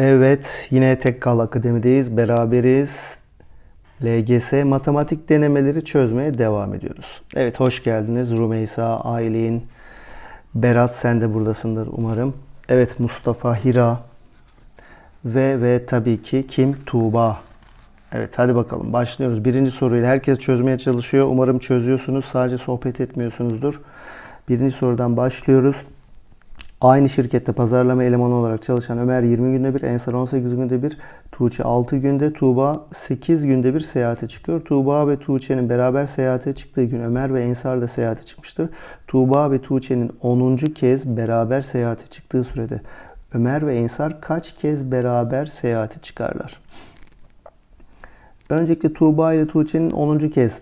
Evet, yine Tekkal Akademi'deyiz. Beraberiz. LGS matematik denemeleri çözmeye devam ediyoruz. Evet, hoş geldiniz. Rumeysa, Aylin, Berat sen de buradasındır umarım. Evet, Mustafa, Hira ve ve tabii ki kim? Tuğba. Evet, hadi bakalım başlıyoruz. Birinci soruyla herkes çözmeye çalışıyor. Umarım çözüyorsunuz. Sadece sohbet etmiyorsunuzdur. Birinci sorudan başlıyoruz. Aynı şirkette pazarlama elemanı olarak çalışan Ömer 20 günde bir, Ensar 18 günde bir, Tuğçe 6 günde, Tuğba 8 günde bir seyahate çıkıyor. Tuğba ve Tuğçe'nin beraber seyahate çıktığı gün Ömer ve Ensar da seyahate çıkmıştır. Tuğba ve Tuğçe'nin 10. kez beraber seyahate çıktığı sürede Ömer ve Ensar kaç kez beraber seyahate çıkarlar? Öncelikle Tuğba ile Tuğçe'nin 10. kez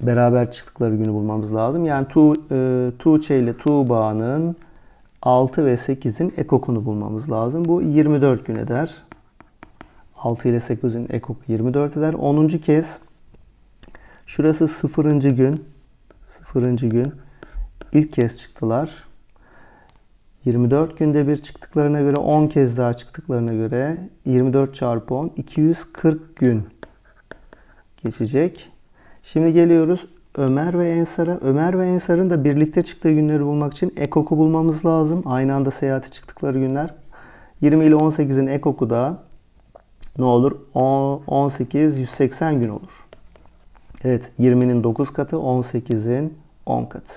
beraber çıktıkları günü bulmamız lazım. Yani tu, e, Tuğçe ile Tuğba'nın 6 ve 8'in ekokunu bulmamız lazım. Bu 24 gün eder. 6 ile 8'in ekoku 24 eder. 10. kez şurası 0. gün 0. gün ilk kez çıktılar. 24 günde bir çıktıklarına göre 10 kez daha çıktıklarına göre 24 çarpı 10 240 gün geçecek. Şimdi geliyoruz Ömer ve Ensar'a. Ömer ve Ensar'ın da birlikte çıktığı günleri bulmak için ekoku bulmamız lazım. Aynı anda seyahate çıktıkları günler. 20 ile 18'in ekoku da ne olur? 18 180 gün olur. Evet 20'nin 9 katı 18'in 10 katı.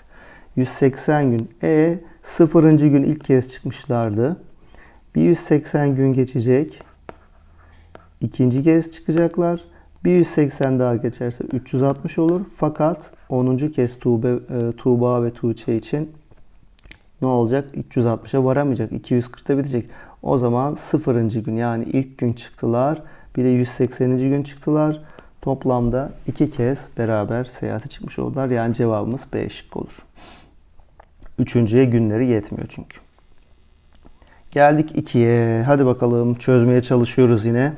180 gün. E 0. gün ilk kez çıkmışlardı. Bir 180 gün geçecek. İkinci kez çıkacaklar. Bir 180 daha geçerse 360 olur. Fakat 10. kez Tuğba, e, Tuğba ve Tuğçe için ne olacak? 360'a varamayacak. 240'ta bitecek. O zaman 0. gün yani ilk gün çıktılar. Bir de 180. gün çıktılar. Toplamda iki kez beraber seyahate çıkmış oldular. Yani cevabımız B şıkkı olur. Üçüncüye günleri yetmiyor çünkü. Geldik 2'ye. Hadi bakalım çözmeye çalışıyoruz yine.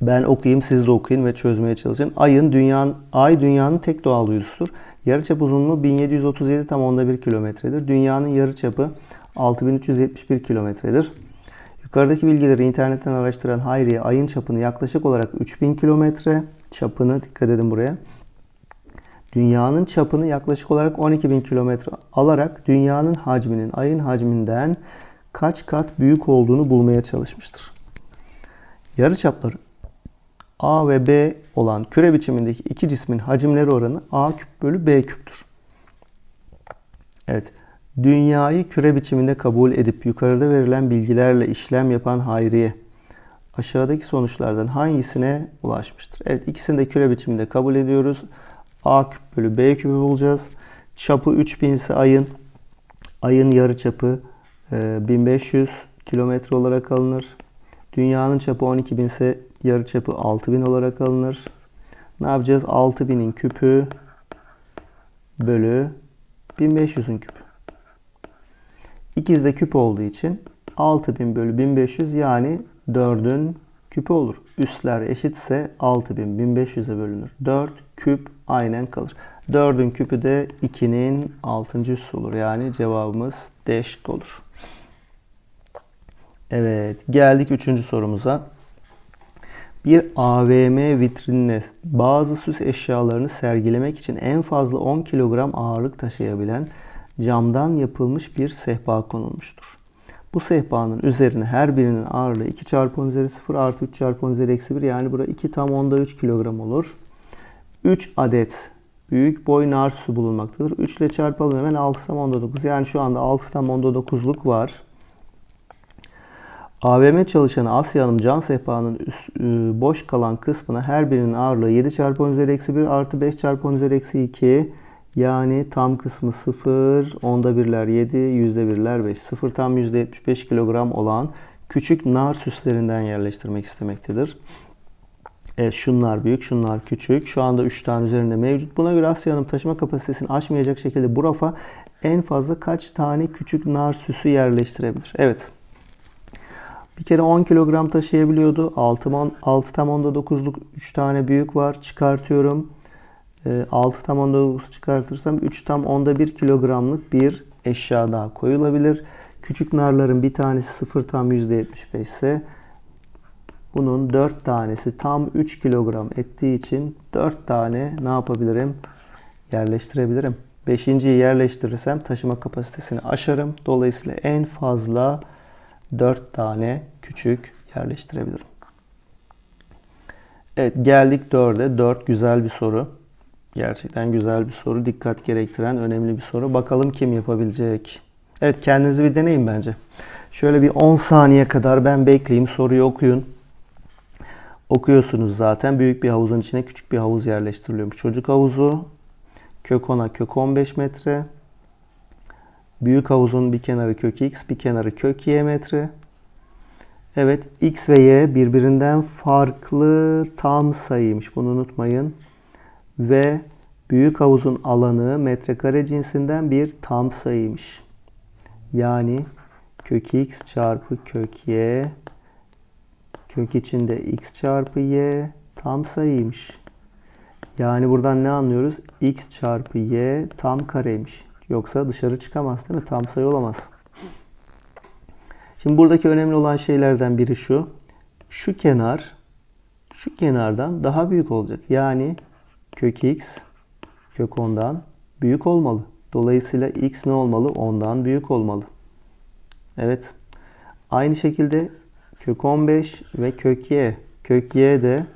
Ben okuyayım, siz de okuyun ve çözmeye çalışın. Ayın dünyanın ay dünyanın tek doğal uydusudur. Yarıçap uzunluğu 1737 tam onda 1 kilometredir. Dünyanın yarıçapı 6371 kilometredir. Yukarıdaki bilgileri internetten araştıran Hayriye ayın çapını yaklaşık olarak 3000 kilometre çapını dikkat edin buraya. Dünyanın çapını yaklaşık olarak 12.000 kilometre alarak dünyanın hacminin ayın hacminden kaç kat büyük olduğunu bulmaya çalışmıştır. Yarıçapları A ve B olan küre biçimindeki iki cismin hacimleri oranı A küp bölü B küptür. Evet. Dünyayı küre biçiminde kabul edip yukarıda verilen bilgilerle işlem yapan Hayriye aşağıdaki sonuçlardan hangisine ulaşmıştır? Evet ikisini de küre biçiminde kabul ediyoruz. A küp bölü B küpü bulacağız. Çapı 3000 ise ayın ayın yarı çapı 1500 kilometre olarak alınır. Dünyanın çapı 12.000 ise yarı çapı 6000 olarak alınır. Ne yapacağız? 6000'in küpü bölü 1500'ün küpü. İkiz de küp olduğu için 6000 bölü 1500 yani 4'ün küpü olur. Üstler eşitse 6000 1500'e bölünür. 4 küp aynen kalır. 4'ün küpü de 2'nin 6. üssü olur. Yani cevabımız D olur. Evet geldik 3. sorumuza. Bir AVM vitrinine bazı süs eşyalarını sergilemek için en fazla 10 kilogram ağırlık taşıyabilen camdan yapılmış bir sehpa konulmuştur. Bu sehpanın üzerine her birinin ağırlığı 2 çarpı 10 üzeri 0 artı 3 çarpı 10 üzeri eksi 1 yani burada 2 tam onda 3 kilogram olur. 3 adet büyük boy nar süsü bulunmaktadır. 3 ile çarpalım hemen 6 tam onda 9 yani şu anda 6 tam onda 9'luk var. AVM çalışanı Asya Hanım can sehpanın üst, e, boş kalan kısmına her birinin ağırlığı 7 çarpı 10 üzeri eksi 1 artı 5 çarpı 10 üzeri eksi 2 yani tam kısmı 0, onda birler 7, yüzde birler 5. 0 tam yüzde 75 kilogram olan küçük nar süslerinden yerleştirmek istemektedir. Evet şunlar büyük, şunlar küçük. Şu anda 3 tane üzerinde mevcut. Buna göre Asya Hanım taşıma kapasitesini aşmayacak şekilde bu rafa en fazla kaç tane küçük nar süsü yerleştirebilir? Evet. Bir kere 10 kilogram taşıyabiliyordu. 6, 6 tam onda 9'luk 3 tane büyük var. Çıkartıyorum. 6 tam onda 9 çıkartırsam 3 tam onda 1 kilogramlık bir eşya daha koyulabilir. Küçük narların bir tanesi 0 tam %75 ise bunun 4 tanesi tam 3 kilogram ettiği için 4 tane ne yapabilirim? Yerleştirebilirim. Beşinciyi yerleştirirsem taşıma kapasitesini aşarım. Dolayısıyla en fazla 4 tane küçük yerleştirebilirim. Evet geldik 4'e. 4 güzel bir soru. Gerçekten güzel bir soru. Dikkat gerektiren önemli bir soru. Bakalım kim yapabilecek? Evet kendinizi bir deneyin bence. Şöyle bir 10 saniye kadar ben bekleyeyim. Soruyu okuyun. Okuyorsunuz zaten. Büyük bir havuzun içine küçük bir havuz yerleştiriliyormuş. Çocuk havuzu kök 10'a kök 15 metre. Büyük havuzun bir kenarı kök x, bir kenarı kök y metre. Evet, x ve y birbirinden farklı tam sayıymış. Bunu unutmayın. Ve büyük havuzun alanı metrekare cinsinden bir tam sayıymış. Yani kök x çarpı kök y kök içinde x çarpı y tam sayıymış. Yani buradan ne anlıyoruz? x çarpı y tam kareymiş. Yoksa dışarı çıkamaz değil mi? Tam sayı olamaz. Şimdi buradaki önemli olan şeylerden biri şu. Şu kenar şu kenardan daha büyük olacak. Yani kök x kök 10'dan büyük olmalı. Dolayısıyla x ne olmalı? 10'dan büyük olmalı. Evet. Aynı şekilde kök 15 ve kök y. Kök y de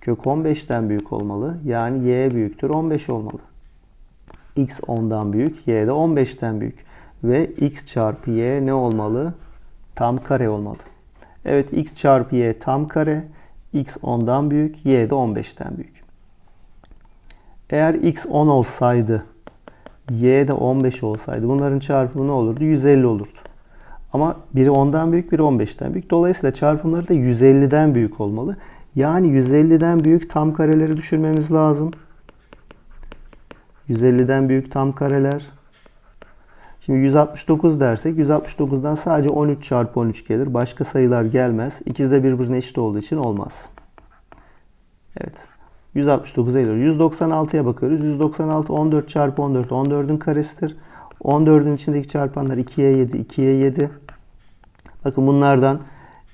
kök 15'ten büyük olmalı. Yani y büyüktür 15 olmalı. X 10'dan büyük, y de 15'ten büyük. Ve x çarpı y ne olmalı? Tam kare olmalı. Evet x çarpı y tam kare. x 10'dan büyük, y de 15'ten büyük. Eğer x 10 olsaydı, y de 15 olsaydı bunların çarpımı ne olurdu? 150 olurdu. Ama biri 10'dan büyük, biri 15'ten büyük. Dolayısıyla çarpımları da 150'den büyük olmalı. Yani 150'den büyük tam kareleri düşürmemiz lazım. 150'den büyük tam kareler. Şimdi 169 dersek 169'dan sadece 13 çarpı 13 gelir. Başka sayılar gelmez. İkisi de birbirine eşit olduğu için olmaz. Evet. 169 gelir. 196'ya bakıyoruz. 196 14 çarpı 14 14'ün karesidir. 14'ün içindeki çarpanlar 2'ye 7 2'ye 7. Bakın bunlardan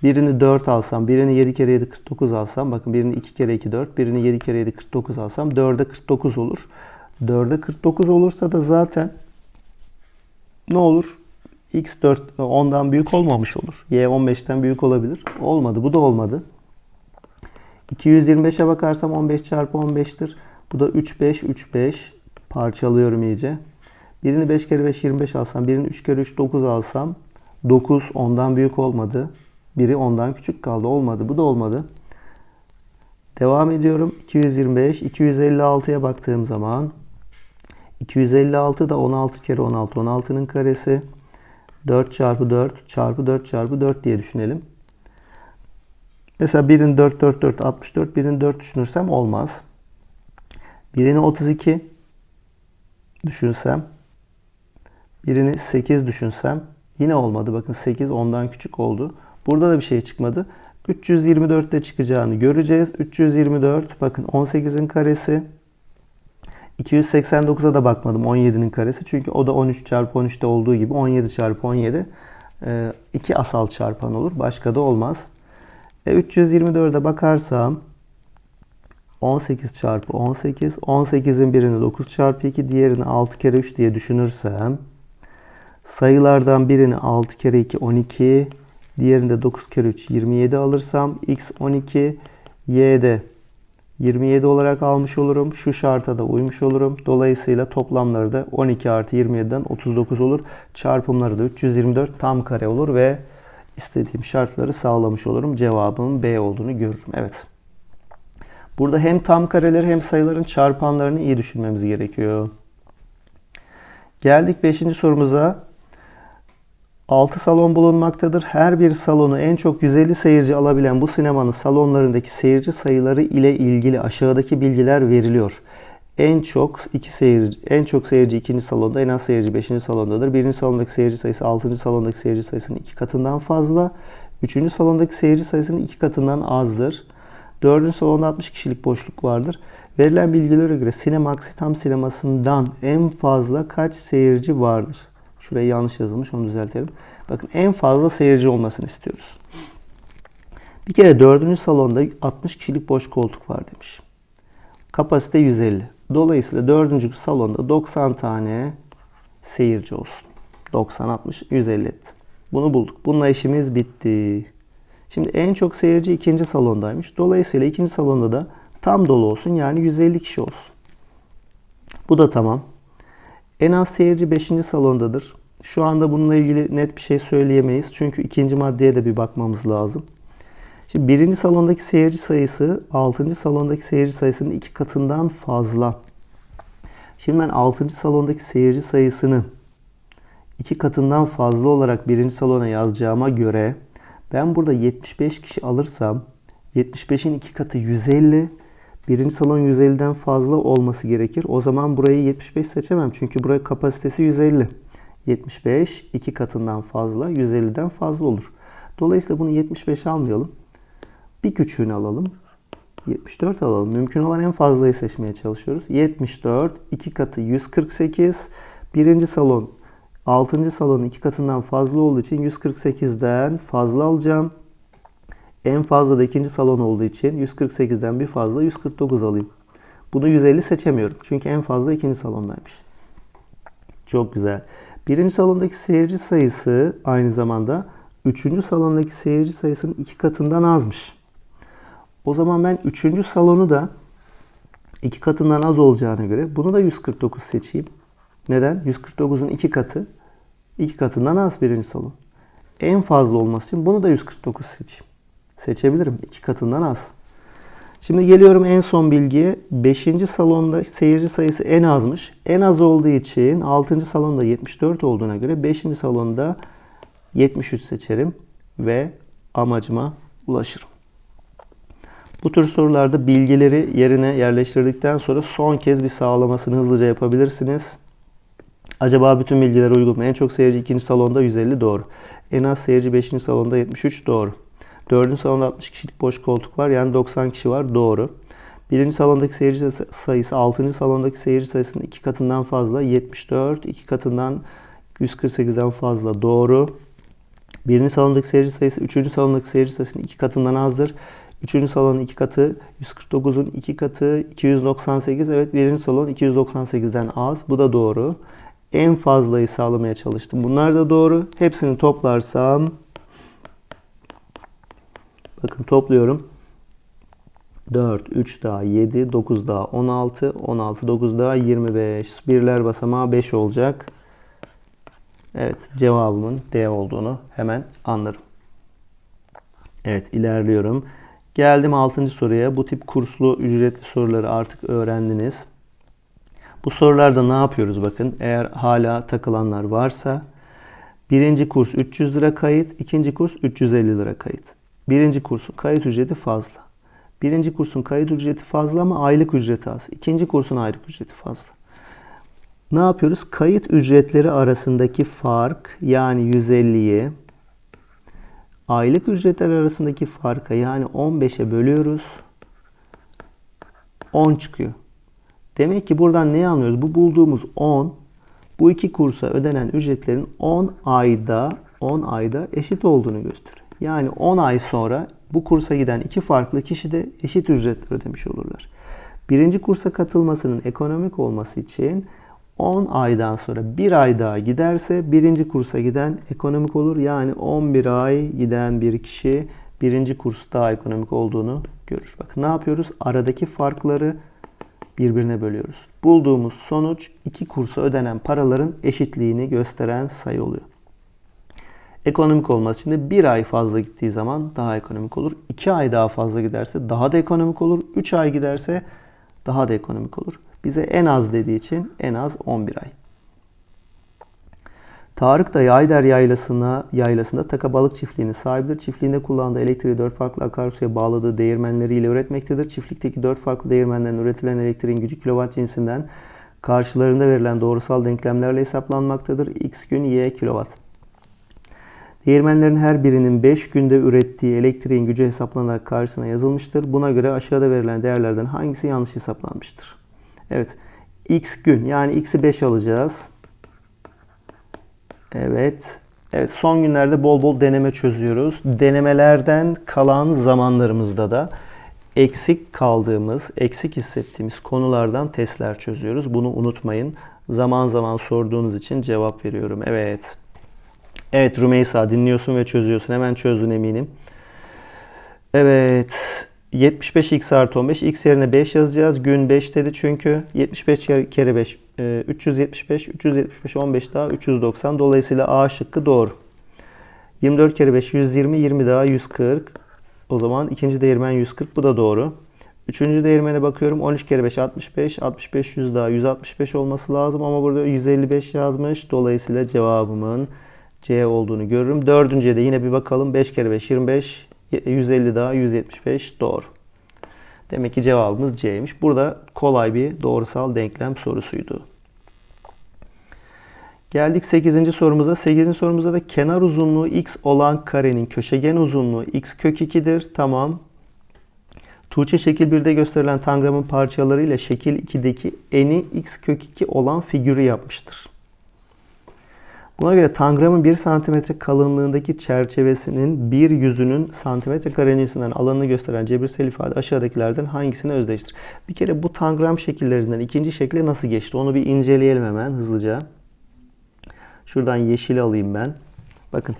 birini 4 alsam, birini 7 kere 7 49 alsam, bakın birini 2 kere 2 4, birini 7 kere 7 49 alsam 4'e 49 olur. 4'e 49 olursa da zaten ne olur? X 4 10'dan büyük olmamış olur. Y 15'ten büyük olabilir. Olmadı. Bu da olmadı. 225'e bakarsam 15 çarpı 15'tir. Bu da 3 5 3 5 parçalıyorum iyice. Birini 5 kere 5 25 alsam, birini 3 kere 3 9 alsam 9 10'dan büyük olmadı. Biri 10'dan küçük kaldı. Olmadı. Bu da olmadı. Devam ediyorum. 225, 256'ya baktığım zaman 256 da 16 kere 16. 16'nın karesi 4 çarpı 4 çarpı 4 çarpı 4 diye düşünelim. Mesela birini 4 4 4 64 birini 4 düşünürsem olmaz. Birini 32 düşünsem birini 8 düşünsem yine olmadı. Bakın 8 ondan küçük oldu. Burada da bir şey çıkmadı. 324'te çıkacağını göreceğiz. 324 bakın 18'in karesi 289'a da bakmadım 17'nin karesi. Çünkü o da 13 çarpı 13'te olduğu gibi 17 çarpı 17 iki asal çarpan olur. Başka da olmaz. E, 324'e bakarsam 18 çarpı 18. 18'in birini 9 çarpı 2. Diğerini 6 kere 3 diye düşünürsem sayılardan birini 6 kere 2 12. Diğerinde 9 kere 3 27 alırsam x 12 y'de 27 olarak almış olurum. Şu şarta da uymuş olurum. Dolayısıyla toplamları da 12 artı 27'den 39 olur. Çarpımları da 324 tam kare olur ve istediğim şartları sağlamış olurum. Cevabımın B olduğunu görürüm. Evet. Burada hem tam kareleri hem sayıların çarpanlarını iyi düşünmemiz gerekiyor. Geldik 5. sorumuza. 6 salon bulunmaktadır. Her bir salonu en çok 150 seyirci alabilen bu sinemanın salonlarındaki seyirci sayıları ile ilgili aşağıdaki bilgiler veriliyor. En çok iki seyirci, en çok seyirci ikinci salonda, en az seyirci beşinci salondadır. Birinci salondaki seyirci sayısı altıncı salondaki seyirci sayısının iki katından fazla. Üçüncü salondaki seyirci sayısının iki katından azdır. Dördüncü salonda 60 kişilik boşluk vardır. Verilen bilgilere göre Cinemaxi tam sinemasından en fazla kaç seyirci vardır? Şuraya yanlış yazılmış onu düzeltelim. Bakın en fazla seyirci olmasını istiyoruz. Bir kere dördüncü salonda 60 kişilik boş koltuk var demiş. Kapasite 150. Dolayısıyla dördüncü salonda 90 tane seyirci olsun. 90, 60, 150 etti. Bunu bulduk. Bununla işimiz bitti. Şimdi en çok seyirci ikinci salondaymış. Dolayısıyla ikinci salonda da tam dolu olsun. Yani 150 kişi olsun. Bu da tamam. En az seyirci 5. salondadır. Şu anda bununla ilgili net bir şey söyleyemeyiz. Çünkü ikinci maddeye de bir bakmamız lazım. Şimdi birinci salondaki seyirci sayısı 6. salondaki seyirci sayısının iki katından fazla. Şimdi ben 6. salondaki seyirci sayısını iki katından fazla olarak birinci salona yazacağıma göre ben burada 75 kişi alırsam 75'in iki katı 150. Birinci salon 150'den fazla olması gerekir. O zaman burayı 75 seçemem. Çünkü buraya kapasitesi 150. 75 iki katından fazla 150'den fazla olur. Dolayısıyla bunu 75 almayalım. Bir küçüğünü alalım. 74 alalım. Mümkün olan en fazlayı seçmeye çalışıyoruz. 74 iki katı 148. Birinci salon 6. salonun iki katından fazla olduğu için 148'den fazla alacağım. En fazla da ikinci salon olduğu için 148'den bir fazla 149 alayım. Bunu 150 seçemiyorum. Çünkü en fazla ikinci salondaymış. Çok güzel. Birinci salondaki seyirci sayısı aynı zamanda üçüncü salondaki seyirci sayısının iki katından azmış. O zaman ben üçüncü salonu da iki katından az olacağına göre bunu da 149 seçeyim. Neden? 149'un iki katı iki katından az birinci salon. En fazla olması için bunu da 149 seçeyim. Seçebilirim. iki katından az. Şimdi geliyorum en son bilgiye. 5. salonda seyirci sayısı en azmış. En az olduğu için 6. salonda 74 olduğuna göre 5. salonda 73 seçerim ve amacıma ulaşırım. Bu tür sorularda bilgileri yerine yerleştirdikten sonra son kez bir sağlamasını hızlıca yapabilirsiniz. Acaba bütün bilgiler uygun mu? En çok seyirci 2. salonda 150 doğru. En az seyirci 5. salonda 73 doğru. 4. salonda 60 kişilik boş koltuk var. Yani 90 kişi var. Doğru. 1. salondaki seyirci sayısı 6. salondaki seyirci sayısının 2 katından fazla. 74. 2 katından 148'den fazla. Doğru. 1. salondaki seyirci sayısı 3. salondaki seyirci sayısının 2 katından azdır. 3. salonun 2 katı 149'un 2 katı 298. Evet 1. salon 298'den az. Bu da doğru. En fazlayı sağlamaya çalıştım. Bunlar da doğru. Hepsini toplarsam bakın topluyorum. 4, 3 daha 7, 9 daha 16, 16, 9 daha 25. Birler basamağı 5 olacak. Evet cevabımın D olduğunu hemen anlarım. Evet ilerliyorum. Geldim 6. soruya. Bu tip kurslu ücretli soruları artık öğrendiniz. Bu sorularda ne yapıyoruz bakın. Eğer hala takılanlar varsa birinci kurs 300 lira kayıt, ikinci kurs 350 lira kayıt. Birinci kursun kayıt ücreti fazla. Birinci kursun kayıt ücreti fazla ama aylık ücreti az. İkinci kursun aylık ücreti fazla. Ne yapıyoruz? Kayıt ücretleri arasındaki fark yani 150'yi aylık ücretler arasındaki farka yani 15'e bölüyoruz. 10 çıkıyor. Demek ki buradan neyi anlıyoruz? Bu bulduğumuz 10 bu iki kursa ödenen ücretlerin 10 ayda 10 ayda eşit olduğunu gösteriyor. Yani 10 ay sonra bu kursa giden iki farklı kişi de eşit ücretler ödemiş olurlar. Birinci kursa katılmasının ekonomik olması için 10 aydan sonra bir ay daha giderse birinci kursa giden ekonomik olur. Yani 11 ay giden bir kişi birinci kurs daha ekonomik olduğunu görür. Bakın ne yapıyoruz? Aradaki farkları birbirine bölüyoruz. Bulduğumuz sonuç iki kursa ödenen paraların eşitliğini gösteren sayı oluyor. Ekonomik olması için de bir ay fazla gittiği zaman daha ekonomik olur. 2 ay daha fazla giderse daha da ekonomik olur. 3 ay giderse daha da ekonomik olur. Bize en az dediği için en az 11 ay. Tarık da Yayder yaylasına, yaylasında Taka Balık Çiftliği'nin sahibidir. Çiftliğinde kullandığı elektriği 4 farklı akarsuya bağladığı değirmenleriyle üretmektedir. Çiftlikteki 4 farklı değirmenden üretilen elektriğin gücü kilowatt cinsinden karşılarında verilen doğrusal denklemlerle hesaplanmaktadır. X gün Y kilowatt. Değirmenlerin her birinin 5 günde ürettiği elektriğin gücü hesaplanarak karşısına yazılmıştır. Buna göre aşağıda verilen değerlerden hangisi yanlış hesaplanmıştır? Evet. X gün yani X'i 5 alacağız. Evet. Evet son günlerde bol bol deneme çözüyoruz. Denemelerden kalan zamanlarımızda da eksik kaldığımız, eksik hissettiğimiz konulardan testler çözüyoruz. Bunu unutmayın. Zaman zaman sorduğunuz için cevap veriyorum. Evet. Evet Rümeysa dinliyorsun ve çözüyorsun. Hemen çözdün eminim. Evet. 75x artı 15. x yerine 5 yazacağız. Gün 5 dedi çünkü. 75 kere 5. 375. 375 15 daha 390. Dolayısıyla A şıkkı doğru. 24 kere 5 120. 20 daha 140. O zaman ikinci değirmen 140. Bu da doğru. Üçüncü değirmene bakıyorum. 13 kere 5 65. 65 100 daha 165 olması lazım. Ama burada 155 yazmış. Dolayısıyla cevabımın C olduğunu görürüm. Dördüncüye de yine bir bakalım. 5 kere 5 25. 150 daha 175 doğru. Demek ki cevabımız C'ymiş. Burada kolay bir doğrusal denklem sorusuydu. Geldik 8. sorumuza. 8. sorumuzda da kenar uzunluğu x olan karenin köşegen uzunluğu x kök 2'dir. Tamam. Tuğçe şekil 1'de gösterilen tangramın parçalarıyla şekil 2'deki eni x kök 2 olan figürü yapmıştır. Buna göre tangramın 1 cm kalınlığındaki çerçevesinin bir yüzünün santimetre karecinsinden alanını gösteren cebirsel ifade aşağıdakilerden hangisine özdeştir? Bir kere bu tangram şekillerinden ikinci şekle nasıl geçti? Onu bir inceleyelim hemen hızlıca. Şuradan yeşil alayım ben. Bakın.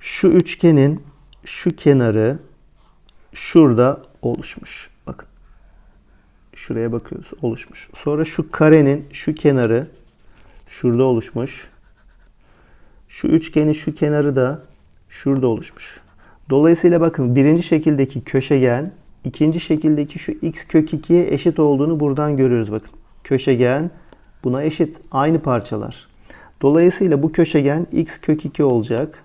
Şu üçgenin şu kenarı şurada oluşmuş. Bakın. Şuraya bakıyoruz. Oluşmuş. Sonra şu karenin şu kenarı şurada oluşmuş. Şu üçgenin şu kenarı da şurada oluşmuş. Dolayısıyla bakın birinci şekildeki köşegen ikinci şekildeki şu x kök 2'ye eşit olduğunu buradan görüyoruz bakın. Köşegen buna eşit. Aynı parçalar. Dolayısıyla bu köşegen x kök 2 olacak.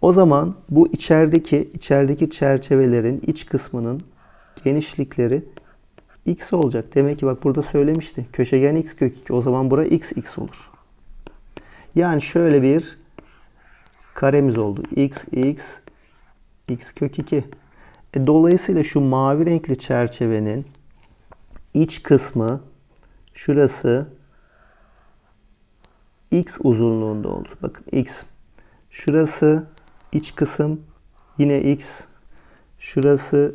O zaman bu içerideki içerideki çerçevelerin iç kısmının genişlikleri x olacak. Demek ki bak burada söylemişti. Köşegen x kök 2. O zaman bura x x olur. Yani şöyle bir karemiz oldu. x x x kök 2. E, dolayısıyla şu mavi renkli çerçevenin iç kısmı şurası x uzunluğunda oldu. Bakın x. Şurası iç kısım yine x. Şurası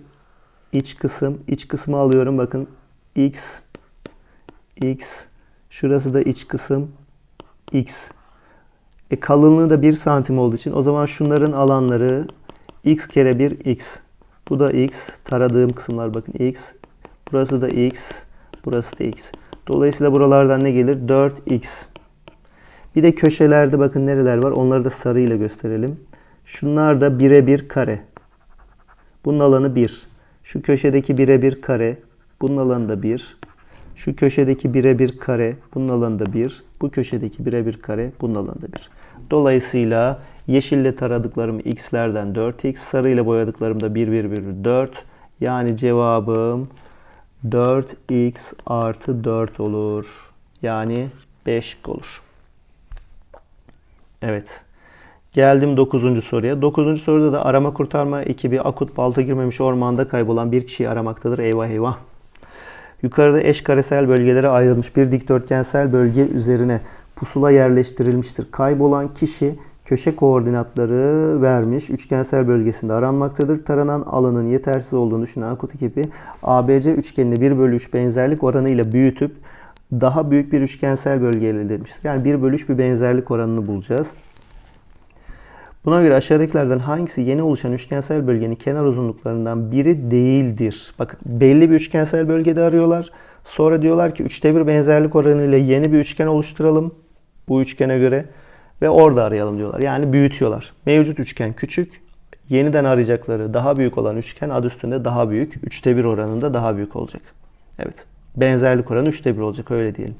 iç kısım. İç kısmı alıyorum. Bakın x x. Şurası da iç kısım x. E, kalınlığı da 1 santim olduğu için o zaman şunların alanları x kere 1 x. Bu da x. Taradığım kısımlar bakın x. Burası da x. Burası da x. Dolayısıyla buralardan ne gelir? 4x. Bir de köşelerde bakın nereler var. Onları da sarı ile gösterelim. Şunlar da 1'e 1 kare. Bunun alanı 1. Şu köşedeki 1'e 1 kare. Bunun alanı da 1. Şu köşedeki 1'e 1 kare. Bunun alanı da 1. Bu köşedeki 1'e 1 kare. Bunun alanı da 1. Dolayısıyla yeşille taradıklarım x'lerden 4x, sarıyla boyadıklarım da 1, 1, 1, 4. Yani cevabım 4x artı 4 olur. Yani 5 olur. Evet. Geldim 9. soruya. 9. soruda da arama kurtarma ekibi akut balta girmemiş ormanda kaybolan bir kişiyi aramaktadır. Eyvah eyvah. Yukarıda eş karesel bölgelere ayrılmış bir dikdörtgensel bölge üzerine pusula yerleştirilmiştir. Kaybolan kişi köşe koordinatları vermiş. Üçgensel bölgesinde aranmaktadır. Taranan alanın yetersiz olduğunu düşünen akut ekibi ABC üçgenini 1 bölü 3 benzerlik oranıyla büyütüp daha büyük bir üçgensel bölge elde etmiştir. Yani 1 bölü 3 bir benzerlik oranını bulacağız. Buna göre aşağıdakilerden hangisi yeni oluşan üçgensel bölgenin kenar uzunluklarından biri değildir? Bakın belli bir üçgensel bölgede arıyorlar. Sonra diyorlar ki 3'te 1 benzerlik oranıyla yeni bir üçgen oluşturalım. Bu üçgene göre. Ve orada arayalım diyorlar. Yani büyütüyorlar. Mevcut üçgen küçük. Yeniden arayacakları daha büyük olan üçgen adı üstünde daha büyük. 3'te 1 oranında daha büyük olacak. Evet. Benzerlik oranı 3'te 1 olacak öyle diyelim.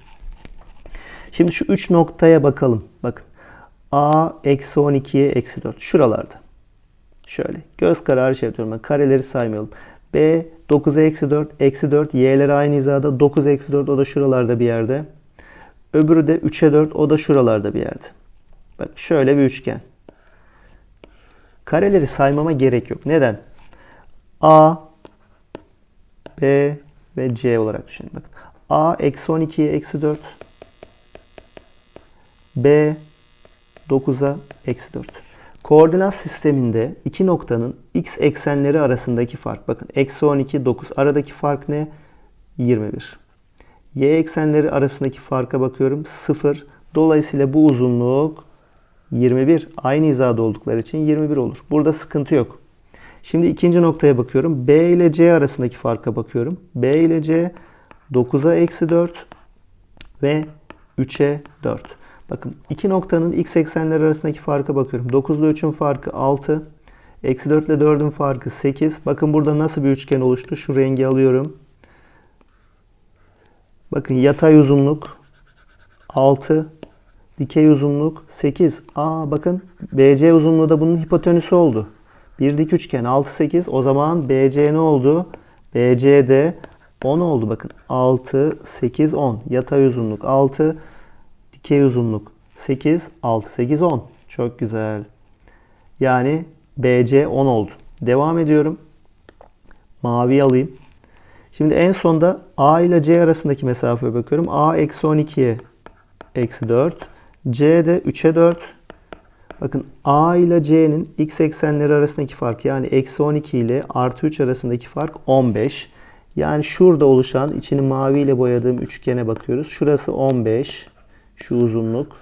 Şimdi şu 3 noktaya bakalım. Bakın. A eksi 12'ye eksi 4. Şuralarda. Şöyle. Göz kararı şey yapıyorum ben. Kareleri saymayalım. B 9'a eksi 4. Eksi 4. Y'ler aynı hizada. 9 eksi 4. O da şuralarda bir yerde. Öbürü de 3'e 4. O da şuralarda bir yerde. Bak şöyle bir üçgen. Kareleri saymama gerek yok. Neden? A, B ve C olarak düşünün. Bakın. A eksi 12'ye eksi 4. B 9'a eksi 4. Koordinat sisteminde iki noktanın x eksenleri arasındaki fark. Bakın eksi 12, 9. Aradaki fark ne? 21. Y eksenleri arasındaki farka bakıyorum. 0. Dolayısıyla bu uzunluk 21. Aynı hizada oldukları için 21 olur. Burada sıkıntı yok. Şimdi ikinci noktaya bakıyorum. B ile C arasındaki farka bakıyorum. B ile C 9'a eksi 4 ve 3'e 4. Bakın iki noktanın x eksenleri arasındaki farka bakıyorum. 9 ile 3'ün farkı 6. Eksi 4 ile 4'ün farkı 8. Bakın burada nasıl bir üçgen oluştu? Şu rengi alıyorum. Bakın yatay uzunluk 6. Dikey uzunluk 8. Aa bakın BC uzunluğu da bunun hipotenüsü oldu. Bir dik üçgen 6 8. O zaman BC ne oldu? BC de 10 oldu bakın. 6 8 10. Yatay uzunluk 6. Dikey uzunluk 8 6 8 10. Çok güzel. Yani BC 10 oldu. Devam ediyorum. Mavi alayım. Şimdi en sonda A ile C arasındaki mesafeye bakıyorum. A eksi 12'ye eksi 4. C de 3'e 4. Bakın A ile C'nin x eksenleri arasındaki fark yani eksi 12 ile artı 3 arasındaki fark 15. Yani şurada oluşan içini mavi ile boyadığım üçgene bakıyoruz. Şurası 15. Şu uzunluk.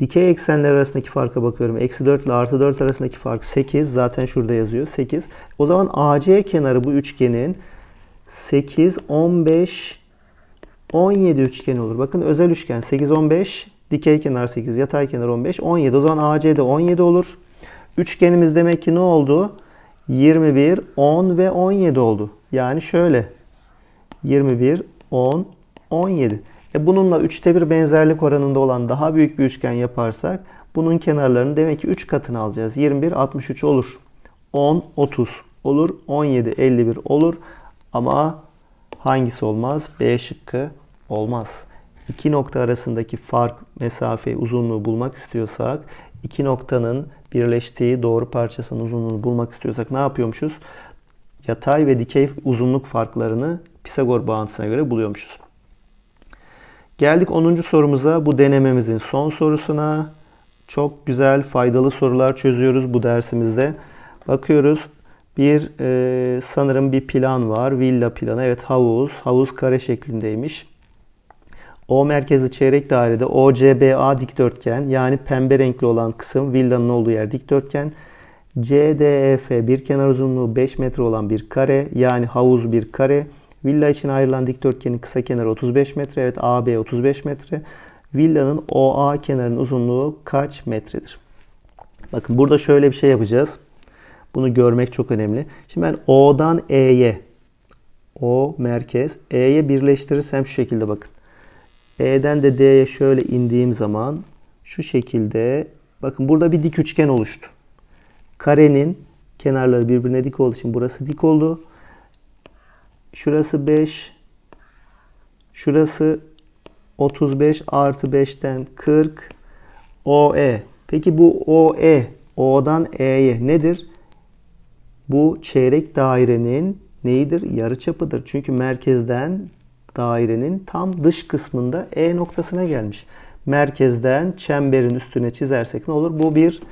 Dikey eksenler arasındaki farka bakıyorum. Eksi 4 ile artı 4 arasındaki fark 8. Zaten şurada yazıyor. 8. O zaman AC kenarı bu üçgenin 8, 15, 17 üçgeni olur. Bakın özel üçgen 8, 15. Dikey kenar 8, yatay kenar 15, 17. O zaman AC de 17 olur. Üçgenimiz demek ki ne oldu? 21, 10 ve 17 oldu. Yani şöyle. 21, 10, 17. E bununla 3'te 1 benzerlik oranında olan daha büyük bir üçgen yaparsak bunun kenarlarını demek ki 3 katını alacağız. 21, 63 olur. 10, 30 olur. 17, 51 olur. Ama hangisi olmaz? B şıkkı olmaz. İki nokta arasındaki fark, mesafe, uzunluğu bulmak istiyorsak, iki noktanın birleştiği doğru parçasının uzunluğunu bulmak istiyorsak ne yapıyormuşuz? Yatay ve dikey uzunluk farklarını Pisagor bağıntısına göre buluyormuşuz. Geldik 10. sorumuza. Bu denememizin son sorusuna. Çok güzel, faydalı sorular çözüyoruz bu dersimizde. Bakıyoruz. Bir e, sanırım bir plan var. Villa planı. Evet havuz. Havuz kare şeklindeymiş. O merkezli çeyrek dairede OCBA dikdörtgen yani pembe renkli olan kısım villanın olduğu yer dikdörtgen. CDEF bir kenar uzunluğu 5 metre olan bir kare yani havuz bir kare. Villa için ayrılan dikdörtgenin kısa kenarı 35 metre. Evet AB 35 metre. Villanın OA kenarının uzunluğu kaç metredir? Bakın burada şöyle bir şey yapacağız. Bunu görmek çok önemli. Şimdi ben O'dan E'ye O merkez E'ye birleştirirsem şu şekilde bakın. E'den de D'ye şöyle indiğim zaman şu şekilde bakın burada bir dik üçgen oluştu. Karenin kenarları birbirine dik olduğu için burası dik oldu. Şurası 5. Şurası 35 artı 5'ten 40. OE. Peki bu OE, O'dan E'ye nedir? Bu çeyrek dairenin neyidir? Yarıçapıdır. Çünkü merkezden dairenin tam dış kısmında E noktasına gelmiş. Merkezden çemberin üstüne çizersek ne olur? Bu bir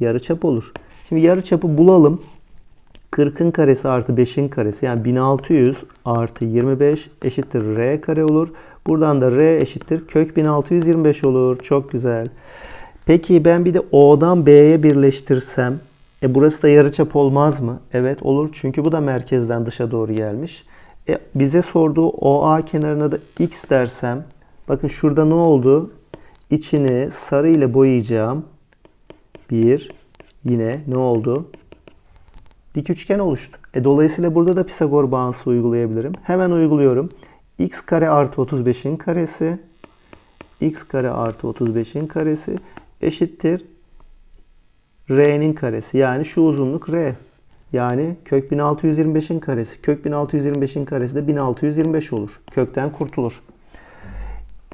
yarıçap olur. Şimdi yarıçapı bulalım. 40'ın karesi artı 5'in karesi yani 1600 artı 25 eşittir R kare olur. Buradan da R eşittir kök 1625 olur. Çok güzel. Peki ben bir de O'dan B'ye birleştirsem e burası da yarıçap olmaz mı? Evet olur. Çünkü bu da merkezden dışa doğru gelmiş. E, bize sorduğu OA kenarına da X dersem bakın şurada ne oldu? İçini sarı ile boyayacağım. Bir yine ne oldu? Dik üçgen oluştu. E, dolayısıyla burada da Pisagor bağıntısı uygulayabilirim. Hemen uyguluyorum. x kare artı 35'in karesi x kare artı 35'in karesi eşittir r'nin karesi. Yani şu uzunluk r. Yani kök 1625'in karesi. Kök 1625'in karesi de 1625 olur. Kökten kurtulur.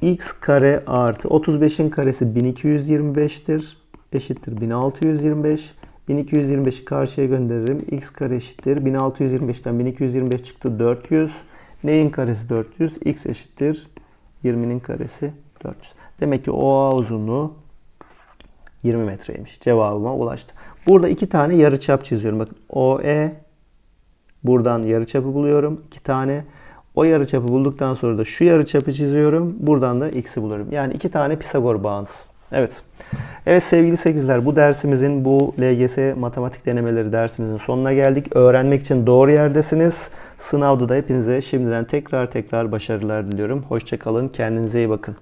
x kare artı 35'in karesi 1225'tir. Eşittir 1625. 1225'i karşıya gönderirim. x kare eşittir. 1625'ten 1225 çıktı 400. Neyin karesi 400? x eşittir. 20'nin karesi 400. Demek ki OA uzunluğu 20 metreymiş. Cevabıma ulaştı. Burada iki tane yarıçap çiziyorum. Bakın OE buradan yarıçapı buluyorum. iki tane. O yarıçapı bulduktan sonra da şu yarıçapı çiziyorum. Buradan da x'i buluyorum. Yani iki tane Pisagor bağıntısı. Evet. Evet sevgili sekizler bu dersimizin bu LGS matematik denemeleri dersimizin sonuna geldik. Öğrenmek için doğru yerdesiniz. Sınavda da hepinize şimdiden tekrar tekrar başarılar diliyorum. Hoşçakalın. Kendinize iyi bakın.